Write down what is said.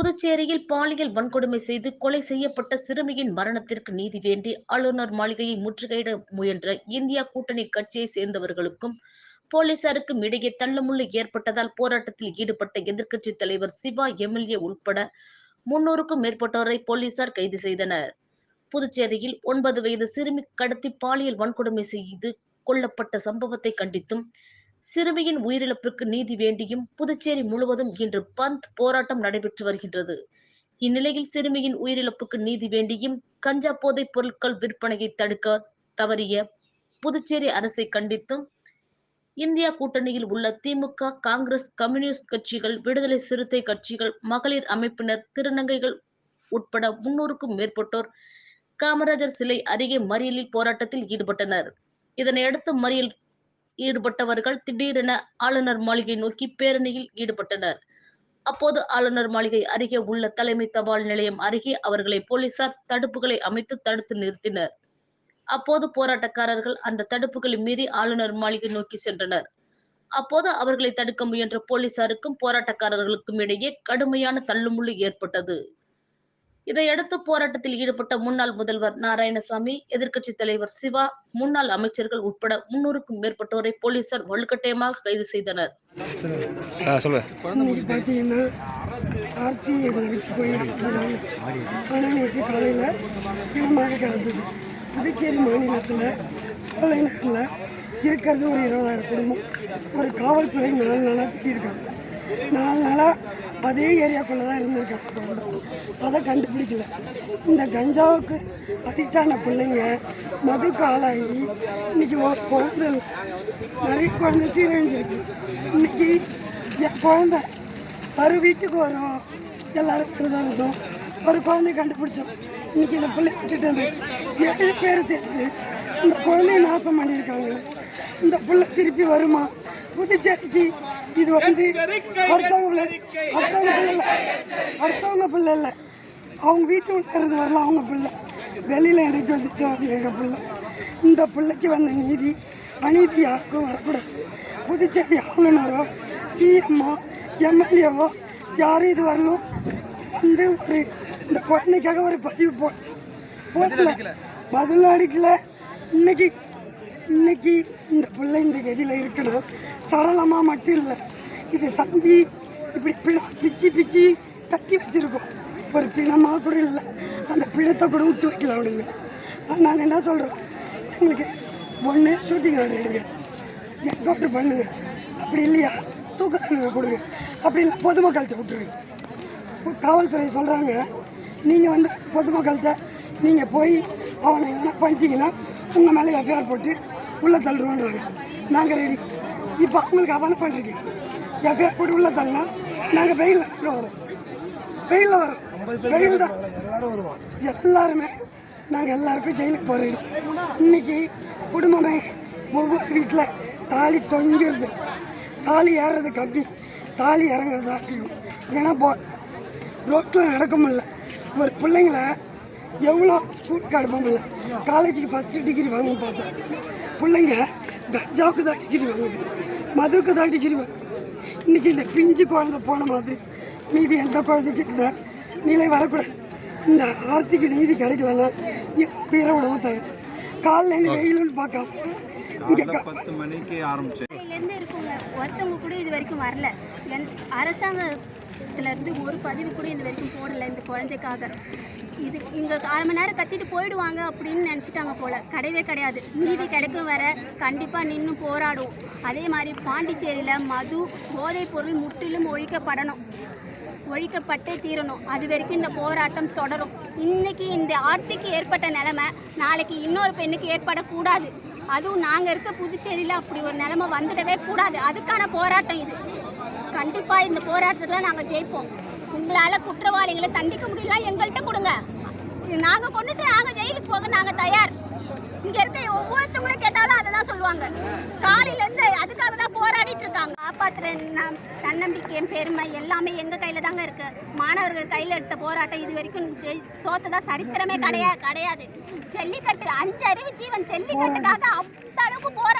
புதுச்சேரியில் பாலியல் வன்கொடுமை செய்து கொலை செய்யப்பட்ட சிறுமியின் மரணத்திற்கு நீதி வேண்டி ஆளுநர் மாளிகையை முற்றுகையிட முயன்ற இந்தியா கூட்டணி கட்சியை சேர்ந்தவர்களுக்கும் போலீசாருக்கும் இடையே தள்ளுமுள்ளு ஏற்பட்டதால் போராட்டத்தில் ஈடுபட்ட எதிர்க்கட்சி தலைவர் சிவா எம்எல்ஏ உட்பட முன்னூறுக்கும் மேற்பட்டோரை போலீசார் கைது செய்தனர். புதுச்சேரியில் ஒன்பது வயது சிறுமி கடத்தி பாலியல் வன்கொடுமை செய்து கொல்லப்பட்ட சம்பவத்தை கண்டித்தும் சிறுமியின் உயிரிழப்புக்கு நீதி வேண்டியும் புதுச்சேரி முழுவதும் இன்று பந்த் போராட்டம் நடைபெற்று வருகின்றது. இந்நிலையில் சிறுமியின் உயிரிழப்புக்கு நீதி வேண்டியும் கஞ்சா போதைப் பொருட்கள் விற்பனையை தடுக்க தவறிய புதுச்சேரி அரசை கண்டித்தும் இந்தியா கூட்டணியில் உள்ள திமுக காங்கிரஸ் கம்யூனிஸ்ட் கட்சிகள் விடுதலை சிறுத்தை கட்சிகள் மகளிர் அமைப்பினர் திருநங்கைகள் உட்பட முன்னூறுக்கும் மேற்பட்டோர் காமராஜர் சிலை அருகே மறியலில் போராட்டத்தில் ஈடுபட்டனர். இதனையடுத்து மறியல் ஈடுபட்டவர்கள் திடீரென ஆளுநர் மாளிகை நோக்கி பேரணியில் ஈடுபட்டனர். அப்போது ஆளுநர் மாளிகை அருகே உள்ள தலைமை தபால் நிலையம் அருகே அவர்களை போலீசார் தடுப்புகளை அமைத்து தடுத்து நிறுத்தினர். அப்போது போராட்டக்காரர்கள் அந்த தடுப்புகளை மீறி ஆளுநர் மாளிகை நோக்கி சென்றனர். அப்போது அவர்களை தடுக்க முயன்ற போலீசாருக்கும் போராட்டக்காரர்களுக்கும் இடையே கடுமையான தள்ளுமுள்ளு ஏற்பட்டது. இதையடுத்து போராட்டத்தில் ஈடுபட்ட முன்னாள் முதல்வர் நாராயணசாமி எதிர்க்கட்சித் தலைவர் சிவா முன்னாள் அமைச்சர்கள் உட்பட முன்னூறுக்கும் மேற்பட்டோரை போலீசார் வலுக்கட்டாயமாக கைது செய்தனர். புதுச்சேரி மாநிலத்தில் சோலை நகரில் இருக்கிறது ஒரு இருபதாயிரம் குடும்பம். ஒரு காவல்துறை நாலு நாளாக தேடியிருக்காங்க நாலு நாளாக அதே ஏரியாக்குள்ளே தான் இருந்திருக்காங்க அதை கண்டுபிடிக்கல. இந்த கஞ்சாவுக்கு அடிக்டான பிள்ளைங்க மதுக்கு ஆளாகி இன்னைக்கு ஒரு குழந்தை நிறைய குழந்தை சீரழிஞ்சிருக்கு. இன்னைக்கு என் குழந்த ஒரு வீட்டுக்கு வரும். எல்லோரும் விரதம் இருந்தோம். ஒரு குழந்தைய கண்டுபிடிச்சோம். இன்னைக்கு இந்த பிள்ளை விட்டுட்டு வந்து ஏழு பேர் சேர்த்து இந்த குழந்தைய நாசம் பண்ணியிருக்காங்க. இந்த பிள்ளை திருப்பி வருமா? புதுச்சேரிக்கு இது வந்து அடுத்தவங்க பிள்ளை அடுத்தவங்க பிள்ளை இல்லை. அடுத்தவங்க பிள்ளை இல்லை. அவங்க வீட்டு உள்ள இருந்து வரலாம் அவங்க பிள்ளை. வெளியில் எனக்கு வந்துச்சோ அது எங்கள் பிள்ளை. இந்த பிள்ளைக்கு வந்த நீதி அநீதி யாருக்கும் வரக்கூடாது. புதுச்சேரி ஆளுநரோ சிஎம்ஓ எம்எல்ஏவோ யாரும் இது வரலும் வந்து ஒரு இந்த குழந்தைக்காக ஒரு பதிவு போடல. போடல. பதில் அடிக்கல. இன்னைக்கு இன்னைக்கு இந்த பிள்ளை இந்த கதியில் இருக்கணும் சடலமாக மட்டும் இல்லை. இது சந்தி இப்படி பிணம் பிச்சு பிச்சு கட்டி வச்சுருக்கோம். ஒரு பிணமாக கூட இல்லை. அந்த பிணத்தை கூட விட்டு வைக்கல அவனுங்க நாங்கள் என்ன சொல்கிறோம் எங்களுக்கு ஒன்று ஷூட்டிங் ஆர்டர் எடுங்க. என்கவுண்டர் பண்ணுங்க. அப்படி இல்லையா? தூக்க தண்டனை கொடுங்க. அப்படி இல்லை பொதுமக்கள்கிட்ட விட்டுருங்க. இப்போ காவல்துறை சொல்கிறாங்க நீங்கள் வந்து பொதுமக்கள்கிட்ட நீங்கள் போய் அவனை எதனா பண்ணிட்டீங்கன்னா உங்கள் மேலே எஃப்ஐஆர் போட்டு உள்ளே தள்ளுருவோன்றாங்க நாங்கள் ரெடி இப்போ அவங்களுக்கு அதானே பண்ணிருக்கீங்க எஃப்ஐஆர் போட்டு உள்ளே தள்ளினா நாங்கள் வெயிலில் நாங்கள் வரோம். வெயிலில் வரோம். வெயில் தான். எல்லாருமே நாங்கள் எல்லாருக்கும் ஜெயிலுக்கு போகிறோம் இன்னைக்கு குடும்பமே ஒவ்வொரு வீட்டில் தாலி தொங்கிடுது தாலி ஏறுறது கம்மி. தாலி இறங்குறது அதிகம். ஏன்னா போ ரோட்டில் நடக்க முடியல ஒரு பிள்ளைங்கள எவ்வளோ ஸ்கூலுக்கு அனுப்ப முடியல காலேஜுக்கு ஃபஸ்ட்டு டிகிரி வாங்க பார்த்தேன். பிள்ளைங்க கஞ்சாவுக்கு தான் டிகிரி வாங்குது. மதுவுக்கு தான் டிகிரி வாங்குது. இன்னைக்கு இந்த பிஞ்சு குழந்தை போன மாதிரி. மீதி எந்த குழந்தைக்கு இந்த நிலை வரக்கூடாது. இந்த ஆர்த்திக்கு நீதி கிடைக்கலன்னா உயிரை விடவும் தயார். காலைல இருந்து வெயிலுன்னு பார்க்காம இங்கே பத்து மணிக்கு ஆரம்பிச்சு. ஒருத்தவங்க கூட இது வரைக்கும் வரல. என் அரசாங்கத்துல இருந்து ஒரு பதிவு கூட இந்த வரைக்கும் போடல இந்த குழந்தைக்காக. இது இங்கே அரை மணி நேரம் கத்திட்டு போயிடுவாங்க அப்படின்னு நினச்சிட்டாங்க போல். கிடையவே கிடையாது. நீதி கிடைக்கும் வர கண்டிப்பாக நின்று போராடுவோம். அதே மாதிரி பாண்டிச்சேரியில் மது போதைப் பொருள் முற்றிலும் ஒழிக்கப்படணும். ஒழிக்கப்பட்டே தீரணும். அது வரைக்கும் இந்த போராட்டம் தொடரும். இன்றைக்கி இந்த ஆர்த்திக்கு ஏற்பட்ட நிலைமை நாளைக்கு இன்னொரு பெண்ணுக்கு ஏற்படக்கூடாது. அதுவும் நாங்கள் இருக்க புதுச்சேரியில் அப்படி ஒரு நிலைமை வந்துடவே கூடாது. அதுக்கான போராட்டம் இது. கண்டிப்பாக இந்த போராட்டத்தில் நாங்கள் ஜெயிப்போம். உங்களால் குற்றவாளிகளை தண்டிக்க முடியல எங்கள்கிட்ட கொடுங்க. நாங்கள் கொண்டுட்டு நாங்கள் ஜெயிலுக்கு போக நாங்கள் தயார். இங்கே இருக்க ஒவ்வொருத்தவங்களும் கேட்டாலும் அதை தான் சொல்லுவாங்க காலையிலேருந்து அதுக்காக தான் போராடிட்டு இருக்காங்க. காப்பாற்றுற தன்னம்பிக்கையும் பெருமை எல்லாமே எங்கள் கையில் தாங்க இருக்குது மாணவர்கள் கையில் எடுத்த போராட்டம் இது வரைக்கும் தோத்ததாக சரித்திரமே கிடையாது கிடையாது. ஜல்லிக்கட்டு அஞ்சு அறிவு ஜீவன் ஜல்லிக்கட்டுக்காக அந்த அளவுக்கு போராட்டம்